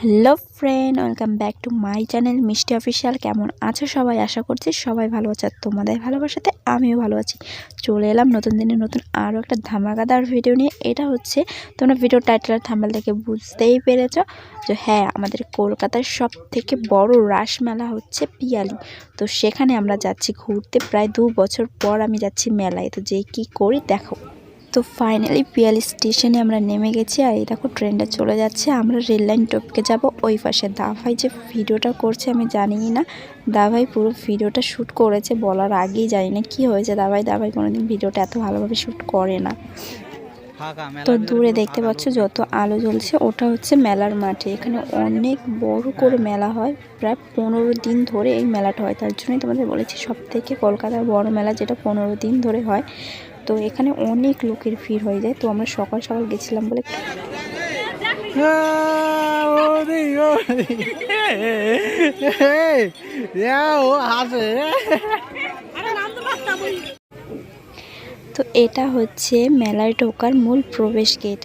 Hello friend, welcome back to my channel Mishti official কেমন আছো সবাই? আশা করছি সবাই ভালো আছে আর তোমাদের ভালোবাসাতে আমিও ভালো আছি। চলে এলাম নতুন দিনে নতুন আরও একটা ধামাকাদার ভিডিও নিয়ে। এটা হচ্ছে তোমরা ভিডিও টাইটেল থাম্বেল থেকে বুঝতেই পেরেছ যে হ্যাঁ আমাদের কলকাতার সব থেকে বড় রাস মেলা হচ্ছে পিয়ালি। তো সেখানে আমরা যাচ্ছি ঘুরতে। প্রায় দু বছর পর আমি যাচ্ছি মেলায়। তো যে কি করি, দেখো। তো ফাইনালি পিয়ালি স্টেশনে আমরা নেমে গেছি আর এই দেখো ট্রেনটা চলে যাচ্ছে। আমরা রেল লাইন টপকে যাব ওই পাশে। দাভাই যে ভিডিওটা করছে আমি জানি না। দাভাই পুরো ভিডিওটা শ্যুট করেছে বলার আগেই জানি না কী হয়েছে। দাভাই দাভাই কোনোদিন ভিডিওটা এত ভালোভাবে শ্যুট করে না। তো দূরে দেখতে পাচ্ছ যত আলো জ্বলছে, ওটা হচ্ছে মেলার মাঠে। এখানে অনেক বড় করে মেলা হয়। প্রায় পনেরো দিন ধরে এই মেলাটা হয়। তার জন্যই তোমাদের বলেছি সব থেকে কলকাতার বড় মেলা যেটা পনেরো দিন ধরে হয়। তো এখানে অনেক লোকের ভিড় হয়ে যায়। তো আমরা সকাল সকাল গেছিলাম বলে তো এটা হচ্ছে মেলায় ঢোকার মূল প্রবেশ গেট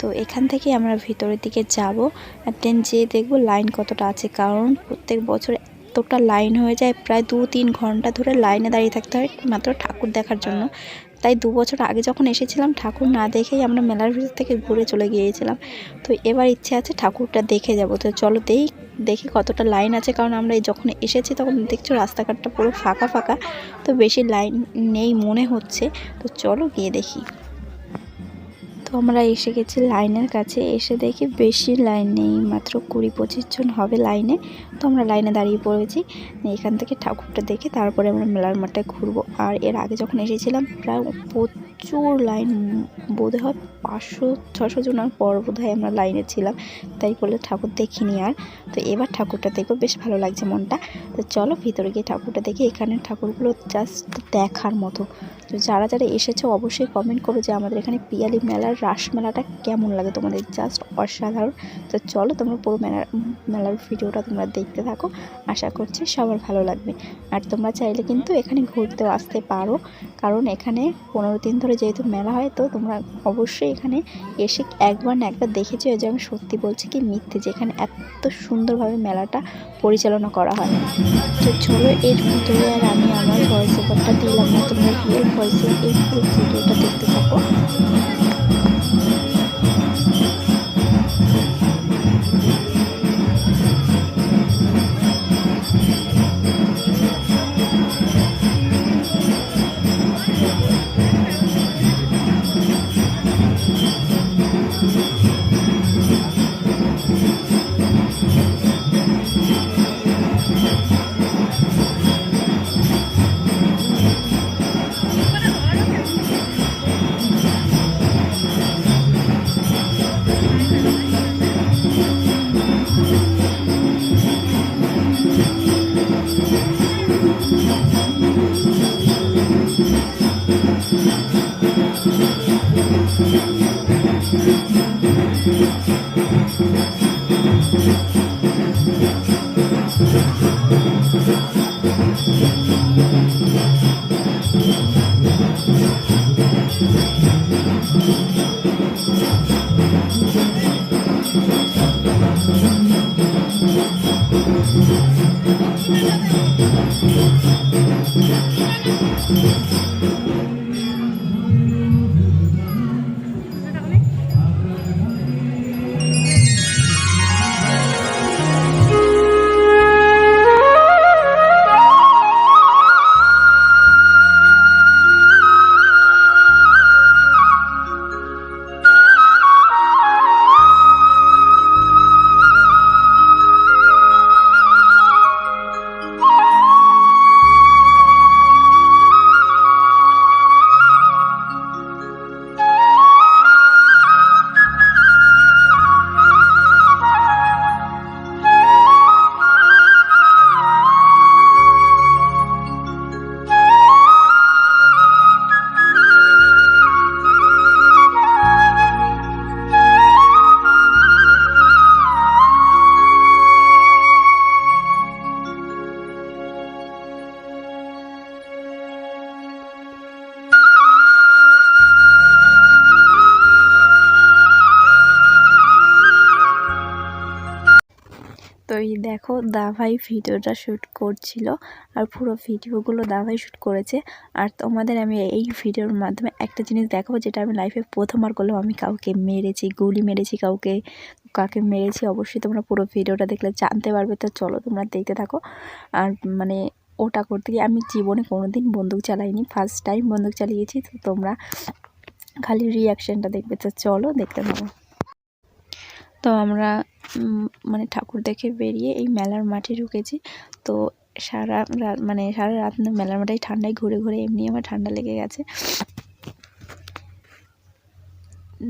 তো এখান থেকে আমরা ভিতরের দিকে যাব আর ট্রেন যেয়ে দেখব লাইন কতটা আছে। কারণ প্রত্যেক বছর এতটা লাইন হয়ে যায়, প্রায় দু তিন ঘণ্টা ধরে লাইনে দাঁড়িয়ে থাকতে হয়, মাত্র ঠাকুর দেখার জন্য। তাই দু বছর আগে যখন এসেছিলাম ঠাকুর না দেখেই আমরা মেলার ভিতর থেকে ঘুরে চলে গিয়েছিলাম। তো এবার ইচ্ছে আছে ঠাকুরটা দেখে যাব। তো চলো দেই, দেখি কতটা লাইন আছে। কারণ আমরা যখন এসেছি তখন দেখছ রাস্তাঘাটটা পুরো ফাঁকা ফাঁকা। তো বেশি লাইন নেই মনে হচ্ছে। তো চলো গিয়ে দেখি। তো আমরা এসে গেছি লাইনের কাছে। এসে দেখি বেশি লাইন নেই, মাত্র কুড়ি পঁচিশ জন হবে লাইনে। তো আমরা লাইনে দাঁড়িয়ে পড়েছি। এখান থেকে ঠাকুরটা দেখে তারপরে আমরা মেলার মাঠে ঘুরবো। আর এর আগে যখন এসেছিলাম, প্রায় প্রচুর লাইন বোধ হয় পাঁচশো ছশো জনের পর বোধ হয় আমরা লাইনে ছিলাম। তাই বলে ঠাকুর দেখিনি আর। তো এবার ঠাকুরটা দেখব বেশ ভালো লাগছে মনটা। তো চলো ভিতরে গিয়ে ঠাকুরটা দেখি। এখানে ঠাকুরগুলো জাস্ট দেখার মতো। তো যারা যারা এসেছ অবশ্যই কমেন্ট করো যে আমাদের এখানে পিয়ালি মেলার রাস মেলাটা কেমন লাগে তোমাদের। জাস্ট অসাধারণ। তো চলো তোমরা পুরো মেলার মেলার ভিডিওটা তোমরা দেখতে থাকো। আশা করছি সবার ভালো লাগবে। আর তোমরা চাইলে কিন্তু এখানে ঘুরতেও আসতে পারো। কারণ এখানে পনেরো দিন ধরে যেহেতু মেলা হয়, তো তোমরা অবশ্যই এখানে এসে একবার না একবার দেখেছ যে আমি সত্যি বলছি কি মিথ্যে, যে এখানে এত সুন্দরভাবে মেলাটা পরিচালনা করা হয়। তো চলো এর ভিতরে আর আমি আমার ভয়েস ওভারটা দিলাম না, তোমরা রিয়েল ভয়েসে এই ভিডিওটা দেখতে থাকো। দেখো দাভাই ভিডিওটা শ্যুট করছিল আর পুরো ভিডিওগুলো দাভাই শ্যুট করেছে। আর তোমাদের আমি এই ভিডিওর মাধ্যমে একটা জিনিস দেখাবো যেটা আমি লাইফে প্রথমবার করলাম। আমি কাউকে মেরেছি, গুলি মেরেছি কাউকে, কাকে মেরেছি অবশ্যই তোমরা পুরো ভিডিওটা দেখলে জানতে পারবে। তো চলো তোমরা দেখতে থাকো। আর মানে ওটা করতে গিয়ে আমি জীবনে কোনো দিন বন্দুক চালাইনি। ফার্স্ট টাইম বন্দুক চালিয়েছি, তো তোমরা খালি রিয়াকশানটা দেখবে। তো চলো দেখতে থাকো। তো আমরা মানে ঠাকুর দেখে বেরিয়ে এই মেলার মাঠে ঢুকেছি। তো সারা রাত মানে সারা রাত মেলার মাঠে ঠান্ডায় ঘুরে ঘুরে এমনি আমার ঠান্ডা লেগে গেছে।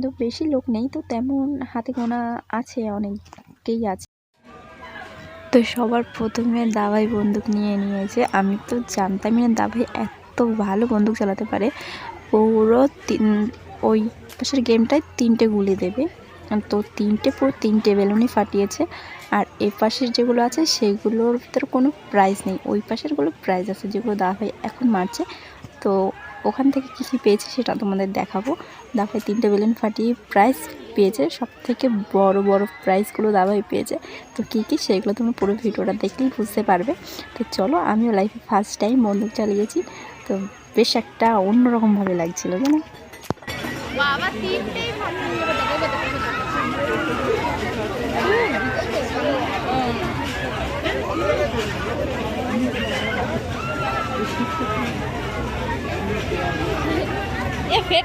তো বেশি লোক নেই, তো তেমন হাতে গোনা আছে অনেকেই আছে। তো সবার প্রথমে দাবাই বন্দুক নিয়ে নিয়েছে। আমি তো জানতামই না দাবাই এত ভালো বন্দুক চালাতে পারে। পুরো তিন, ওই পাশের গেমটায় তিনটে গুলি দেবে। তো তিনটে পুরো তিনটে বেলুনই ফাটিয়েছে। আর এ পাশের যেগুলো আছে, সেগুলোর ভিতরে কোনো প্রাইজ নেই। ওই পাশেরগুলো প্রাইজ আছে যেগুলো দাভাই এখন মারছে। তো ওখান থেকে কী কী পেয়েছে সেটা তোমাদের দেখাবো। দাভাই তিনটে বেলুন ফাটিয়ে প্রাইজ পেয়েছে। সব থেকে বড় বড় প্রাইজগুলো দাভাই পেয়েছে। তো কী কী সেগুলো তোমরা পুরো ভিডিওটা দেখলেই বুঝতে পারবে। তো চলো, আমিও লাইফে ফার্স্ট টাইম বন্দুক চালিয়েছি। তো বেশ একটা অন্যরকমভাবে লাগছিল, জানো? এ ফের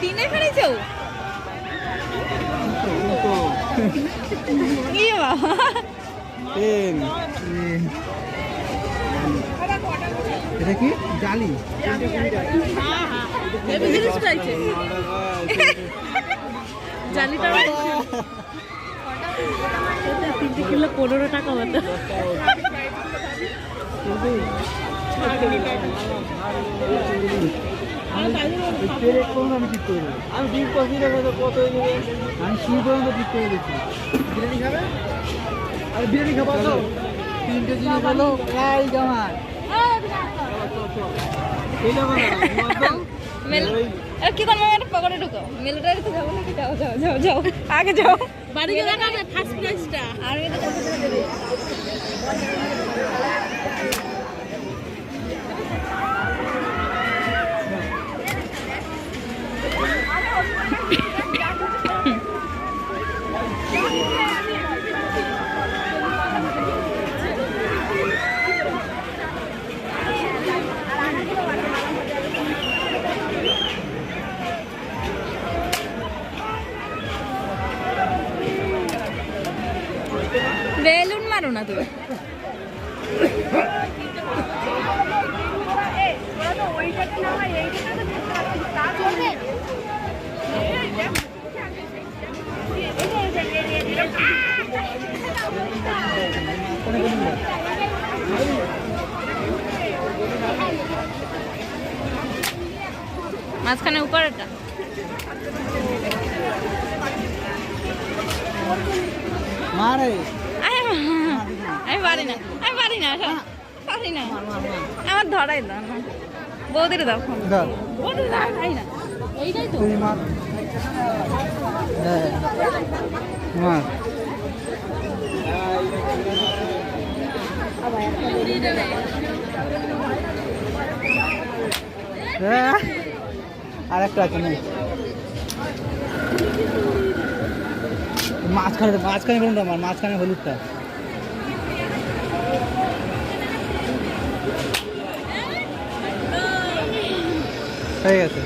তিনে ফেলেছো? ইয়ে বাবা। তিন এটা কি? জালি। জালিটা তিনটে কিলো পনেরো টাকা মতো। আমি ঠিক করে আমি ঠিক করছি না কত আমি শুরু পর্যন্ত ঠিক করে দিচ্ছি বিরিয়ানি খাবে? আরে বিরিয়ানি খাব তিনটে জিনিস হলো প্রায় আমার জামা মেল এ, কি করব একটা পকেটে ঢুকো। মেলটারে তো যাব নাকি? যাও যাও যাও যাও। আগে যাও। বাড়ি গেলে ফার্স্ট প্রাইজটা আর এটা কত টাকা দেবে বেলুন মারো না তুমি মাঝখানে উপরেটা মারে। আমি পারি না আমি পারি না পারি না। আমার ধরাই দাও না। বৌদির দাও। বৌদির দাও খাই না। এইটাই তো। আর একটা আছে নেই মাঝখানে মাঝখানে কোনটা আমার, মাঝখানে হলুদটা। হয়ে গেছে।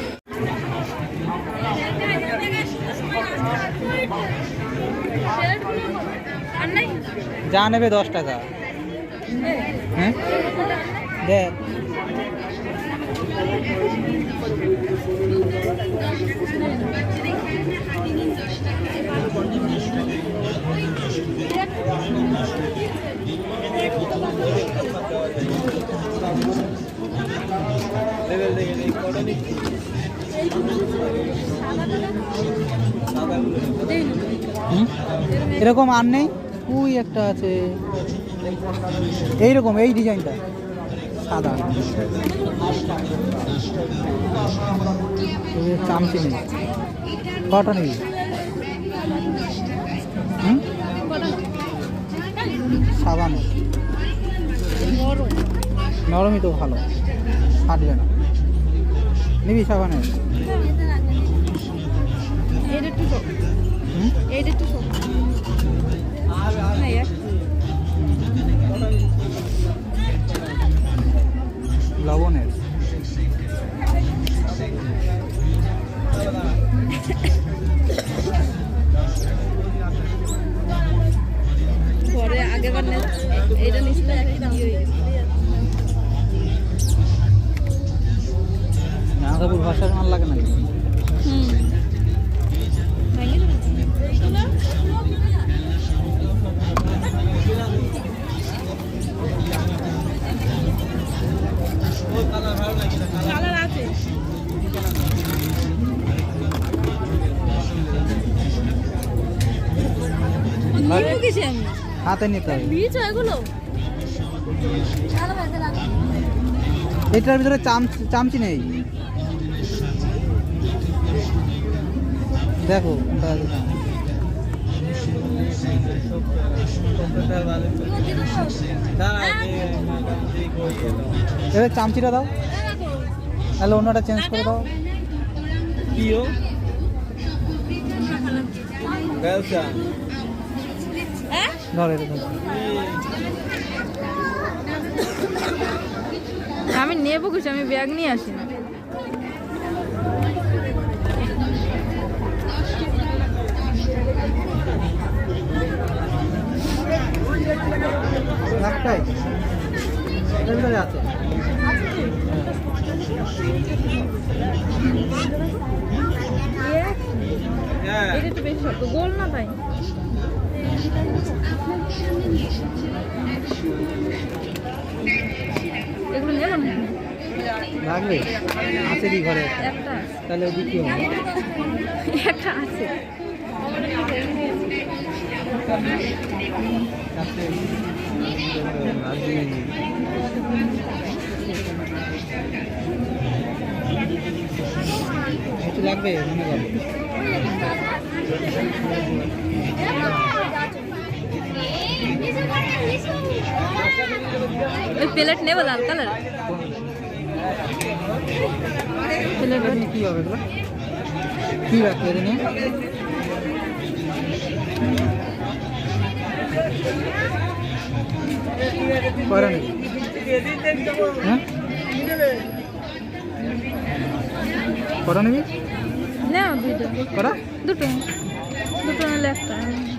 যা নেবে দশ টাকা। হ্যাঁ? দেখ? এরকম আর নেই? ওই একটা আছে। এইরকম এই ডিজাইনটা। সাদা। চামচি নেই কটা নেই হুম? সাবানের নরমই তো ভালো ফাটবে না। নিবি সাবানের এইটা একটু এইটা একটু হাতে নিতে হবে। বীজ এগুলো? এটার ভিতরে চাম চামচি নেই। দেখো এবার চামচিটা দাও। তাহলে অন্যটা চেঞ্জ করে দাও। ধর এটা আমি নেব কিছু আমি ব্যাগ নিয়ে আসি না একটাই এটার ভিতরে আছে এটা একটু বেশি শক্ত গোল না তাই এগুলো নেব না লাগবে? আছে কি ঘরে। তাহলে বিক্রি হবে। একটা আছে। একটু লাগবে? মনে করো। ওই প্লেট নেব লাল কালার কি হবে এগুলো কি রাখবে এটা নিয়ে নেবে হ্যাঁ কটা নিবি নাও দুটো কটা দুটো দুটো নিলে একটা কটা নেবে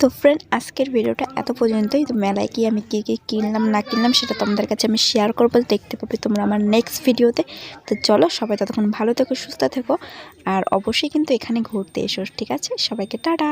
তো ফ্রেন্ড আজকের ভিডিওটা এত পর্যন্তই। তো মেলায় কি আমি কী কী কিনলাম, না কিনলাম, সেটা তোমাদের কাছে আমি শেয়ার করব। দেখতে পাবে তোমরা আমার নেক্সট ভিডিওতে তো চলো, সবাই ততক্ষণ ভালো থেকো, সুস্থ থেকো। আর অবশ্যই কিন্তু এখানে ঘুরতে এসো, ঠিক আছে? সবাইকে টাটা!